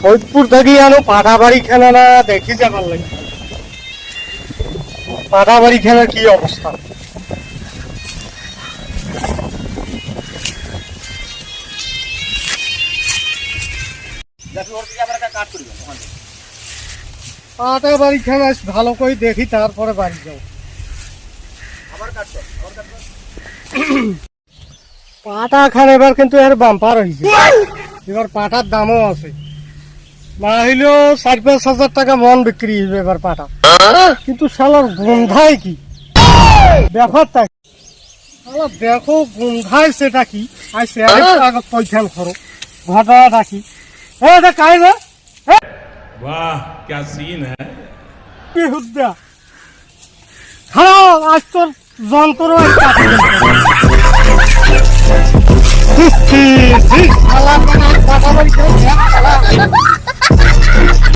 সৈদপুর থেকে আনো পাটা বাড়ি খেলা না দেখি যাবার লাগে। পাটা বাড়ি খেলার কি অবস্থা? পাটা বাড়ি খেলা ভালো করে দেখি তারপরে বাড়ি যাও পাটা খান এবার কিন্তু এর বাম্পার হয়েছে। এবার পাটার দামও আছে। না হইল চার পাঁচ হাজার টাকা মন বিক্রি হবে এবার পাটা। কিন্তু শালার গন্ধায় কি? ব্যাপারটা শালা দেখো গন্ধায় সেটা কি? আর সে টাকা হ্যাঁ। পয়সান খরো ঘটনাটা কি? এটা কাজ না বাহ ক্যা সিন হ্যাঁ। বেহুদ্দা খাও আজ তোর যন্ত্র